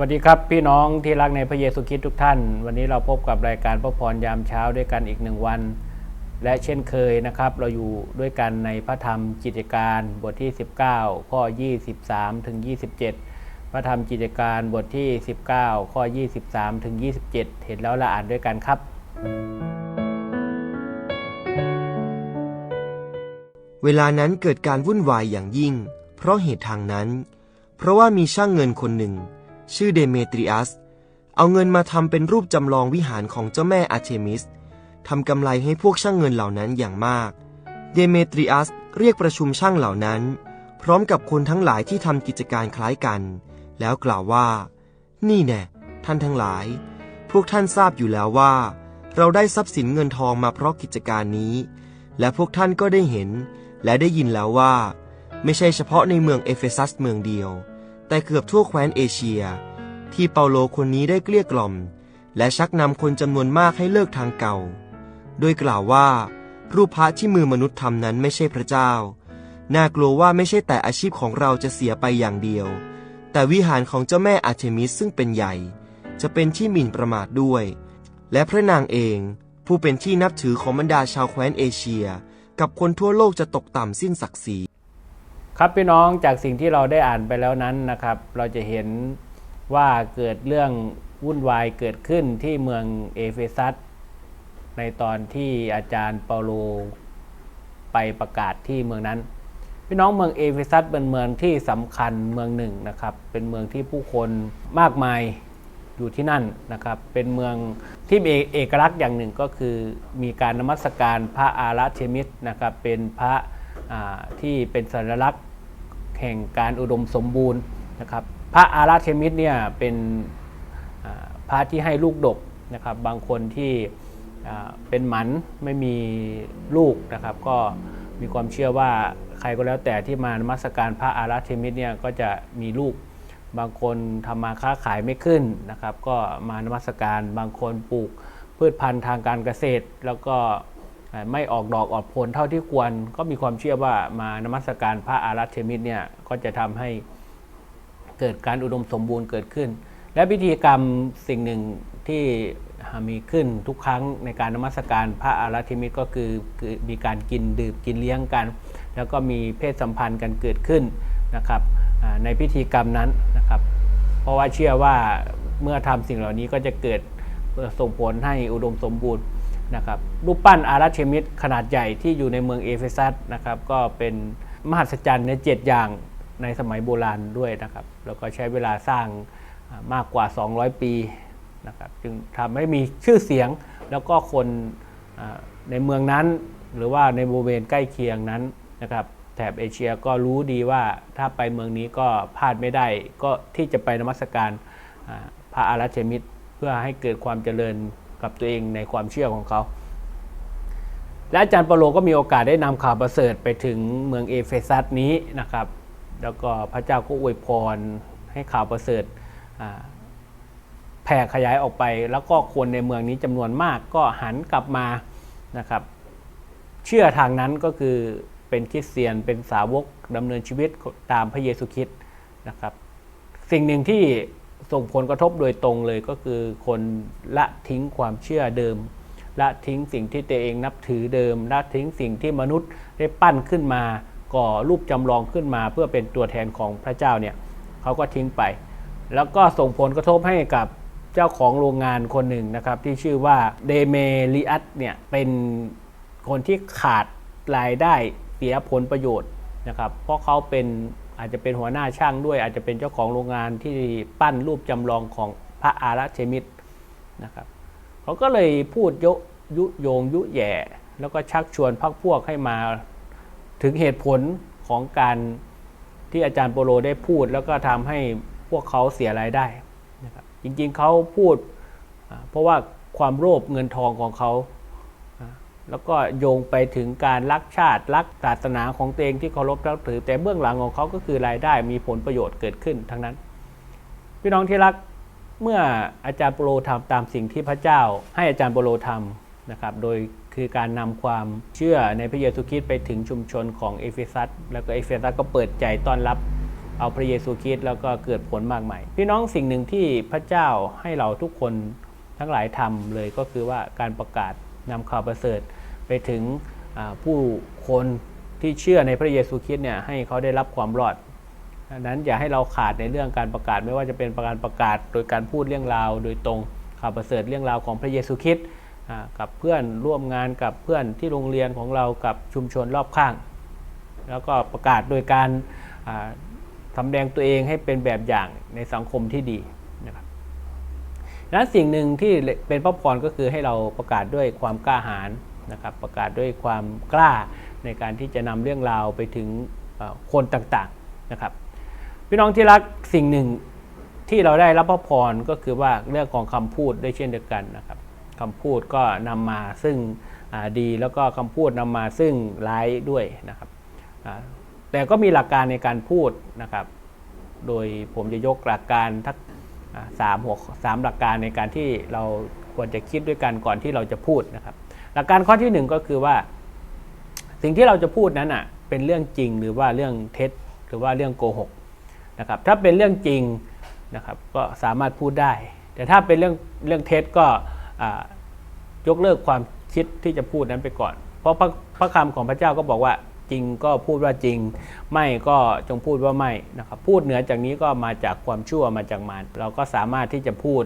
วัสดีครับพี่น้องที่รักในพระเยซูคริสต์ทุกท่าน วันนี้เราพบกับรายการพระพรยามเช้าด้วยกันอีกหนึ่งวัน และเช่นเคยนะครับ เราอยู่ด้วยกันในพระธรรมกิจการบทที่ 19 ข้อ 23 ถึง 27 พระธรรมกิจการบทที่ 19 ข้อ 23 ถึง 27 เห็นแล้วละอ่านด้วยกันครับ เวลานั้นเกิดการวุ่นวายอย่างยิ่ง เพราะเหตุทางนั้น เพราะว่ามีช่างเงินคนหนึ่ง ชื่อเดเมตริอัส เอาเงินมาทำเป็นรูปจำลองวิหารของเจ้าแม่อาร์เทมิสทำกำไรให้พวกช่างเงินเหล่านั้นอย่างมาก เดเมตริอัสเรียกประชุมช่างเหล่านั้น พร้อมกับคนทั้งหลายที่ทำกิจการคล้ายกัน แล้วกล่าวว่า นี่แน่ท่านทั้งหลาย พวกท่านทราบอยู่แล้วว่า เราได้ทรัพย์สินเงินทองมาเพราะกิจการนี้ และพวกท่านก็ได้เห็น และได้ยินแล้วว่า ไม่ใช่เฉพาะในเมืองเอเฟซัสเมืองเดียว แต่เกือบทั่วแคว้นเอเชีย ที่เปาโลคนนี้ได้เกลี้ยกล่อม และชักนำคนจำนวนมากให้เลิกทางเก่า โดยกล่าวว่า รูปพระที่มือมนุษย์ทำนั้นไม่ใช่พระเจ้า น่ากลัวว่าไม่ใช่แต่อาชีพของเราจะเสียไปอย่างเดียว แต่วิหารของเจ้าแม่อาร์เทมิสซึ่งเป็นใหญ่ จะเป็นที่หมิ่นประมาทด้วย และพระนางเอง ผู้เป็นที่นับถือของบรรดาชาวแคว้นเอเชีย กับคนทั่วโลกจะตกต่ำสิ้นศักดิ์ศรี ครับพี่น้องจากสิ่งที่เราได้อ่านไปแล้วนั้นนะครับ เราจะเห็นว่าเกิดเรื่องวุ่นวายเกิดขึ้นที่เมืองเอเฟซัสในตอนที่อาจารย์เปาโลไปประกาศที่เมืองนั้น พี่น้องเมืองเอเฟซัสเป็นเมืองที่สำคัญเมืองหนึ่งนะครับ เป็นเมืองที่ผู้คนมากมายอยู่ที่นั่นนะครับ เป็นเมืองที่มีเอกลักษณ์อย่างหนึ่งก็คือมีการนมัสการพระอาราเทมิสนะครับ เป็นพระที่เป็นสัญลักษณ์ แห่งการอุดมสมบูรณ์นะครับพระอาราเทมิสเนี่ยเป็นพระที่ให้ลูกดกนะครับบางคนที่เป็นหมันไม่มีลูกนะครับ ก็มีความเชื่อว่าใครก็แล้วแต่ที่มานมัสการพระอาราเทมิสเนี่ยก็จะมีลูกบางคนทำมาค้าขายไม่ขึ้นนะครับ ก็มานมัสการบางคนปลูกพืชพันธุ์ทางการเกษตร แล้วก็ ไม่ออกดอกออกผลเท่าที่ควร ก็มีความเชื่อว่ามานมัสการพระอารัตเทมิตเนี่ยก็จะทำให้เกิดการอุดมสมบูรณ์เกิดขึ้น และพิธีกรรมสิ่งหนึ่งที่มีขึ้นทุกครั้งในการนมัสการพระอารัตเทมิตก็คือมีการกินดื่มกินเลี้ยงกัน แล้วก็มีเพศสัมพันธ์กันเกิดขึ้นนะครับในพิธีกรรมนั้นนะครับ เพราะว่าเชื่อว่าเมื่อทำสิ่งเหล่านี้ก็จะเกิดส่งผลให้อุดมสมบูรณ์ นะครับรูปปั้นอาราเทมิสขนาดใหญ่ที่อยู่ในเมืองเอเฟซัสนะครับก็เป็นมหัศจรรย์ใน7อย่างในสมัยโบราณด้วยนะครับแล้วก็ใช้เวลาสร้างมากกว่า 200 ปีนะครับจึงทำให้มีชื่อเสียงแล้วก็คนในเมืองนั้น หรือว่าในบริเวณใกล้เคียงนั้นนะครับแถบเอเชียก็รู้ดีว่าถ้าไปเมืองนี้ก็พลาดไม่ได้ ก็ที่จะไปนมัสการพระอาราเทมิตเพื่อให้เกิดความเจริญ กับตัวเองในความเชื่อของเขาและอาจารย์เปโลก็มีโอกาสได้นำข่าวประเสริฐไปถึงเมืองเอเฟซัสนี้นะครับ แล้วก็พระเจ้าก็อวยพรให้ข่าวประเสริฐแผ่ขยายออกไป แล้วก็คนในเมืองนี้จำนวนมากก็หันกลับมานะครับ เชื่อทางนั้นก็คือเป็นคริสเตียนเป็นสาวกดำเนินชีวิตตามพระเยซูคริสต์นะครับ สิ่งหนึ่งที่ ส่งผลกระทบโดยตรงเลยก็คือคนละทิ้งความเชื่อเดิม ละทิ้งสิ่งที่ตัวเองนับถือเดิม ละทิ้งสิ่งที่มนุษย์ได้ปั้นขึ้นมา ก่อรูปจำลองขึ้นมา เพื่อเป็นตัวแทนของพระเจ้าเนี่ยเขาก็ทิ้งไป แล้วก็ส่งผลกระทบให้กับเจ้าของโรงงานคนหนึ่งนะครับ ที่ชื่อว่าเดเมริอัสเนี่ยเป็นคนที่ขาดรายได้เสียผลประโยชน์นะครับ เพราะเขาเป็น อาจจะเป็นหัวหน้าช่างด้วย อาจจะเป็นเจ้าของโรงงานที่ปั้นรูปจำลองของพระอาราเทมิตรนะครับเขาก็เลยพูดยยุโยงยุแย่ แล้วก็ชักชวนพักพวกให้มาถึงเหตุผลของการที่อาจารย์โปโลได้พูด แล้วก็ทำให้พวกเขาเสียรายได้นะครับจริงๆเขาพูด เพราะว่าความโลภเงินทองของเขา แล้วก็โยงไปถึงการรักชาติรักศาสนาของตัวเองที่เคารพนับถือ แต่เบื้องหลังของเขาก็คือรายได้มีผลประโยชน์เกิดขึ้นทั้งนั้น พี่น้องที่รักเมื่ออาจารย์โปโลทำตามสิ่งที่พระเจ้า ให้อาจารย์โปโลทำนะครับ โดยคือการนำความเชื่อในพระเยซูคริสต์ไปถึงชุมชนของเอเฟซัสแล้วก็เอเฟซัสก็เปิดใจต้อนรับเอาพระเยซูคริสต์แล้วก็เกิดผลมากมายพี่น้องสิ่งหนึ่งที่พระเจ้าให้เราทุกคนทั้งหลายทำเลยก็คือว่าการประกาศนำข่าวประเสริฐ ไปถึงผู้คนที่เชื่อในพระเยซูคริสต์เนี่ยให้เขาได้รับความรอดดังนั้นอย่าให้เราขาดในเรื่องการประกาศไม่ว่าจะเป็นประการประกาศ โดยการพูดเรื่องราว โดยตรงข่าวประเสริฐเรื่องราวของพระเยซูคริสต์กับเพื่อนร่วมงานกับเพื่อนที่โรงเรียนของเรากับชุมชนรอบข้าง แล้วก็ประกาศโดยการอ่าทำแดงตัวเองให้เป็นแบบอย่างในสังคมที่ดีนะครับดังนั้นสิ่งหนึ่งที่เป็นพระพรก็คือให้เราประกาศด้วยความกล้าหาญ นะครับประกาศด้วยความกล้าในการที่จะนำเรื่องราวไปถึงคนต่างๆนะครับ พี่น้องที่รักสิ่งหนึ่งที่เราได้รับพระพรก็คือว่าเรื่องของคำพูดได้เช่นเดียวกันนะครับคำพูดก็นำมาซึ่งดีแล้วก็คำพูดนำมาซึ่งร้ายด้วยนะครับแต่ก็มีหลักการในการพูดนะครับ โดยผมจะยกหลักการทักสามหัวสามหลักการในการที่เราควรจะคิดด้วยกันก่อนที่เราจะพูดนะครับ หลักการข้อที่หนึ่งก็คือว่า สิ่งที่เราจะพูดนั้นอะเป็นเรื่องจริงหรือว่าเรื่องเท็จหรือว่าเรื่องโกหกนะครับถ้าเป็นเรื่องจริงนะครับก็สามารถพูดได้ แต่ถ้าเป็นเรื่องเรื่องเท็จก็ยกเลิกความคิดที่จะพูดนั้นไปก่อน เพราะพระพระคำของพระเจ้าก็บอกว่าจริงก็พูดว่าจริง ไม่ก็จงพูดว่าไม่นะครับพูดเหนือจากนี้ก็มาจากความชั่วมาจากมารเราก็สามารถที่จะพูด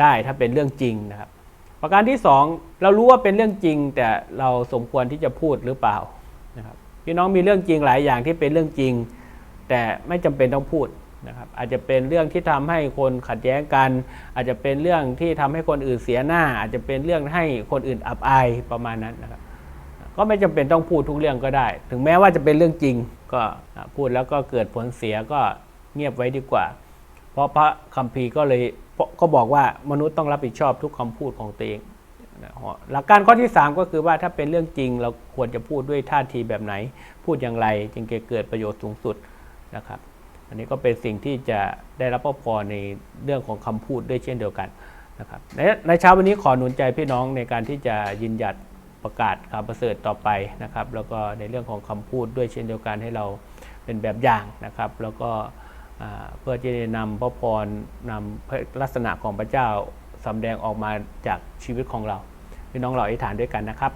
ได้ถ้าเป็นเรื่องจริงนะครับ ประการที่สองเรารู้ว่าเป็นเรื่องจริง แต่เราสมควรที่จะพูดหรือเปล่านะครับพี่น้องมีเรื่องจริงหลายอย่างที่เป็นเรื่องจริง แต่ไม่จำเป็นต้องพูดนะครับอาจจะเป็นเรื่องที่ทำให้คนขัดแย้งกัน อาจจะเป็นเรื่องที่ทำให้คนอื่นเสียหน้า อาจจะเป็นเรื่องให้คนอื่นอับอายประมาณนั้นนะครับก็ไม่จำเป็นต้องพูดทุกเรื่องก็ได้ ถึงแม้ว่าจะเป็นเรื่องจริงก็พูดแล้วก็เกิดผลเสียก็เงียบไว้ดีกว่า เพราะพระคัมภีร์ก็เลย ก็บอกว่ามนุษย์ต้องรับผิดชอบทุกคำพูดของตัวเองหลักการข้อที่ 3 ก็คือว่าถ้าเป็นเรื่องจริงเราควรจะพูดด้วยท่าทีแบบไหน พูดอย่างไร จึงจะเกิดประโยชน์สูงสุดนะครับ อันนี้ก็เป็นสิ่งที่จะได้รับพรในเรื่องของคำพูดด้วยเช่นเดียวกันนะครับในในเช้าวันนี้ขอหนุนใจพี่น้องในการที่จะยืนหยัดประกาศข่าวประเสริฐต่อไปนะครับ แล้วก็ในเรื่องของคำพูดด้วยเช่นเดียวกันให้เราเป็นแบบอย่างนะครับ แล้วก็ เพื่อจะนำพระพรนำลักษณะของพระเจ้าสำแดงออกมาจากชีวิตของเราพี่น้องเราอธิษฐานด้วยกันนะครับ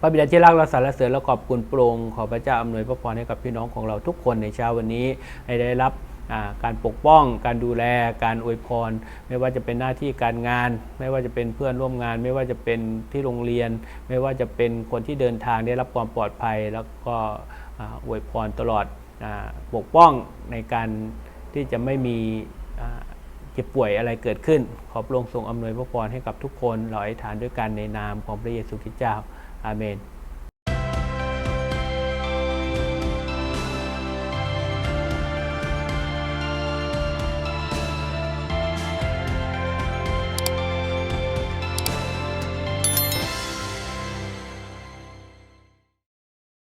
พระบิดาที่รักเราสรรเสริญและขอบคุณโปรงขอพระเจ้าอำนวยพระพรให้กับพี่น้องของเราทุกคนในเช้าวันนี้ให้ได้รับการปกป้อง การดูแล การอวยพร ไม่ว่าจะเป็นหน้าที่การงาน ไม่ว่าจะเป็นเพื่อนร่วมงาน ไม่ว่าจะเป็นที่โรงเรียน ไม่ว่าจะเป็นคนที่เดินทางได้รับความปลอดภัย แล้วก็อวยพรตลอด ปกป้องในการที่จะไม่มีเจ็บป่วยอะไรเกิดขึ้น ขอพระองค์ทรงอำนวยพระพรให้กับทุกคนเราอยฐานด้วยกันในนามของพระเยซูคริสต์เจ้า อาเมน